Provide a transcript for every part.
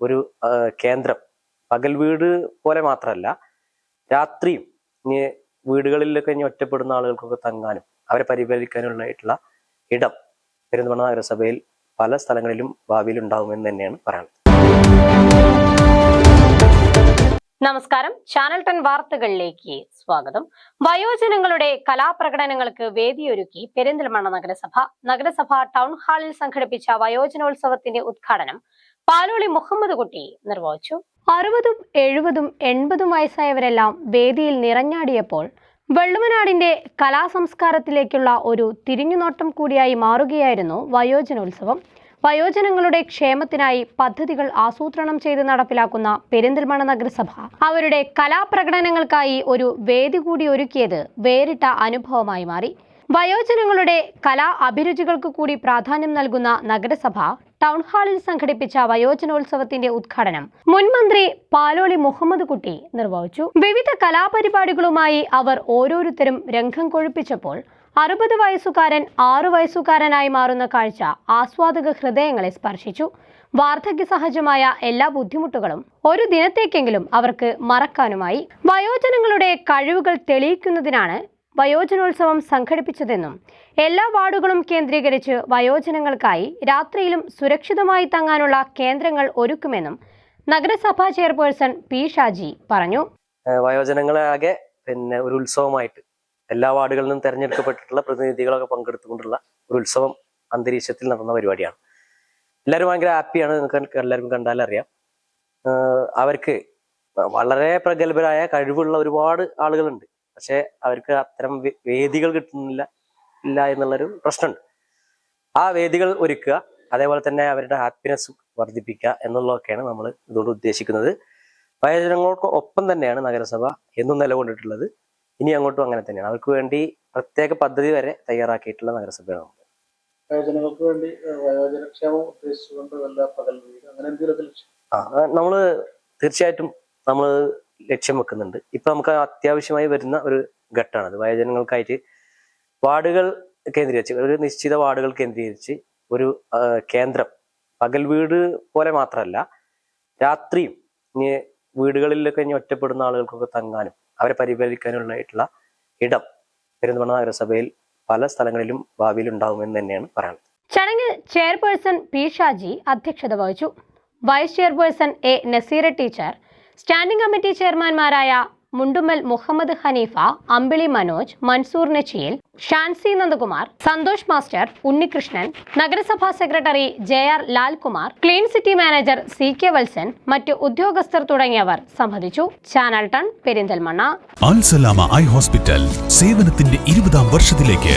ഒരു കേന്ദ്രം. പകൽ വീട് പോലെ മാത്രമല്ല രാത്രിയും ഇനി വീടുകളിലൊക്കെ ഇനി ഒറ്റപ്പെടുന്ന ആളുകൾക്കൊക്കെ തങ്ങാനും അവരെ പരിപാലിക്കാനുള്ളതായിട്ടുള്ള ഇടം പെരുന്തമണ നഗരസഭയിൽ പല സ്ഥലങ്ങളിലും ഭാവിയിൽ ഉണ്ടാകുമെന്ന് തന്നെയാണ് പറയുന്നത് നമസ്കാരം. ചാനൽ ടെൻ വാർത്തകളിലേക്ക് സ്വാഗതം. വയോജനങ്ങളുടെ കലാപ്രകടനങ്ങൾക്ക് വേദിയൊരുക്കി പെരിന്തൽമണ്ണ നഗരസഭ നഗരസഭ ടൗൺ ഹാളിൽ സംഘടിപ്പിച്ച വയോജനോത്സവത്തിന്റെ ഉദ്ഘാടനം പാലോളി മുഹമ്മദ് കുട്ടി നിർവഹിച്ചു. അറുപതും എഴുപതും എൺപതും വയസ്സായവരെല്ലാം വേദിയിൽ നിറഞ്ഞാടിയപ്പോൾ വെള്ളുമനാടിന്റെ കലാസംസ്കാരത്തിലേക്കുള്ള ഒരു തിരിഞ്ഞുനോട്ടം കൂടിയായി മാറുകയായിരുന്നു വയോജനോത്സവം. വയോജനങ്ങളുടെ ക്ഷേമത്തിനായി പദ്ധതികൾ ആസൂത്രണം ചെയ്ത് നടപ്പിലാക്കുന്ന പെരിന്തൽമണ നഗരസഭ അവരുടെ കലാപ്രകടനങ്ങൾക്കായി ഒരു വേദി കൂടി ഒരുക്കിയത് വേറിട്ട അനുഭവമായി മാറി. വയോജനങ്ങളുടെ കലാ അഭിരുചികൾക്ക് കൂടി പ്രാധാന്യം നൽകുന്ന നഗരസഭ ടൗൺ ഹാളിൽ സംഘടിപ്പിച്ച വയോജനോത്സവത്തിന്റെ ഉദ്ഘാടനം മുൻമന്ത്രി പാലോളി മുഹമ്മദ് കുട്ടി നിർവഹിച്ചു. വിവിധ കലാപരിപാടികളുമായി അവർ ഓരോരുത്തരും രംഗം കൊഴുപ്പിച്ചപ്പോൾ അറുപത് വയസ്സുകാരൻ ആറു വയസ്സുകാരനായി മാറുന്ന കാഴ്ച ആസ്വാദക ഹൃദയങ്ങളെ സ്പർശിച്ചു. വാർദ്ധക്യ സഹജമായ എല്ലാ ബുദ്ധിമുട്ടുകളും ഒരു ദിനത്തേക്കെങ്കിലും അവർക്ക് മറക്കാനുമായി. വയോജനങ്ങളുടെ കഴിവുകൾ തെളിയിക്കുന്നതിനാണ് വയോജനോത്സവം സംഘടിപ്പിച്ചതെന്നും എല്ലാ വാർഡുകളും കേന്ദ്രീകരിച്ച് വയോജനങ്ങൾക്കായി രാത്രിയിലും സുരക്ഷിതമായി തങ്ങാനുള്ള കേന്ദ്രങ്ങൾ ഒരുക്കുമെന്നും നഗരസഭാ ചെയർപേഴ്സൺ പി ഷാജി പറഞ്ഞു. വയോജനങ്ങളെ ആകെ പിന്നെ ഒരു ഉത്സവമായിട്ട് എല്ലാ വാർഡുകളിൽ നിന്നും തെരഞ്ഞെടുക്കപ്പെട്ടിട്ടുള്ള പ്രതിനിധികളൊക്കെ പങ്കെടുത്തുകൊണ്ടുള്ള ഒരു ഉത്സവം അന്തരീക്ഷത്തിൽ നടന്ന പരിപാടിയാണ്. എല്ലാവരും ഭയങ്കര ഹാപ്പിയാണ് നിങ്ങൾക്ക് എല്ലാവർക്കും കണ്ടാലും അറിയാം. ഏഹ് അവർക്ക് വളരെ പ്രഗത്ഭരായ കഴിവുള്ള ഒരുപാട് ആളുകളുണ്ട്. പക്ഷെ അവർക്ക് അത്തരം വേദികൾ കിട്ടുന്നില്ല ഇല്ല എന്നുള്ളൊരു പ്രശ്നമുണ്ട്. ആ വേദികൾ ഒരുക്കുക അതേപോലെ തന്നെ അവരുടെ ഹാപ്പിനെസ് വർദ്ധിപ്പിക്കുക എന്നുള്ളതൊക്കെയാണ് നമ്മൾ ഇതുകൊണ്ട് ഉദ്ദേശിക്കുന്നത്. വയോജനങ്ങൾക്ക് ഒപ്പം തന്നെയാണ് നഗരസഭ എന്നും നിലകൊണ്ടിട്ടുള്ളത്. ഇനി അങ്ങോട്ടും അങ്ങനെ തന്നെയാണ്. അവർക്ക് വേണ്ടി പ്രത്യേക പദ്ധതി വരെ തയ്യാറാക്കിയിട്ടുള്ള നഗരസഭയാണ്. വയോജനങ്ങൾക്ക് വേണ്ടി വയോജനക്ഷേമം ഉദ്ദേശിച്ചുകൊണ്ട് വല്ല പകൽ വീട് അങ്ങനെ ആ നമ്മൾ തീർച്ചയായിട്ടും നമ്മൾ ലക്ഷ്യം വെക്കുന്നുണ്ട്. ഇപ്പൊ നമുക്ക് അത്യാവശ്യമായി വരുന്ന ഒരു ഘട്ടമാണത് വയോജനങ്ങൾക്കായിട്ട് വാർഡുകൾ കേന്ദ്രീകരിച്ച് ഒരു നിശ്ചിത വാർഡുകൾ കേന്ദ്രീകരിച്ച് ഒരു കേന്ദ്രം. പകൽ വീട് പോലെ മാത്രമല്ല രാത്രിയും ഇനി വീടുകളിലൊക്കെ ഇനി ഒറ്റപ്പെടുന്ന ആളുകൾക്കൊക്കെ തങ്ങാനും അവരെ പരിപാലിക്കാനുള്ളതായിട്ടുള്ള ഇടം പെരിന്തൽമണ്ണ നഗരസഭയിൽ പല സ്ഥലങ്ങളിലും ഭാവിയിൽ ഉണ്ടാകുമെന്ന് തന്നെയാണ് പറയുന്നത് ചടങ്ങിൽ ചെയർപേഴ്സൺ പി ഷാജി അധ്യക്ഷത വഹിച്ചു. Vice chairperson A Naseera teacher standing committee ചെയർമാൻമാരായ Mundummal Muhammad Haneefa Ambili Manoj Mansoor Nachiyil Shancy Nandakumar Santhosh master Unnikrishnan നഗരസഭാ secretary J R Lalkumar clean city manager C K Valsan മറ്റ് ഉദ്യോഗസ്ഥർ തുടങ്ങിയവർ സംബന്ധിച്ചു. ചാനൽ ടൺ പെരിന്തൽമണ്ണ. അൽസലാമ ഐ ഹോസ്പിറ്റൽ സേവനത്തിന്റെ ഇരുപതാം വർഷത്തിലേക്ക്.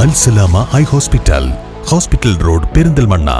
Alsalama high hospital hospital road Perinthalmanna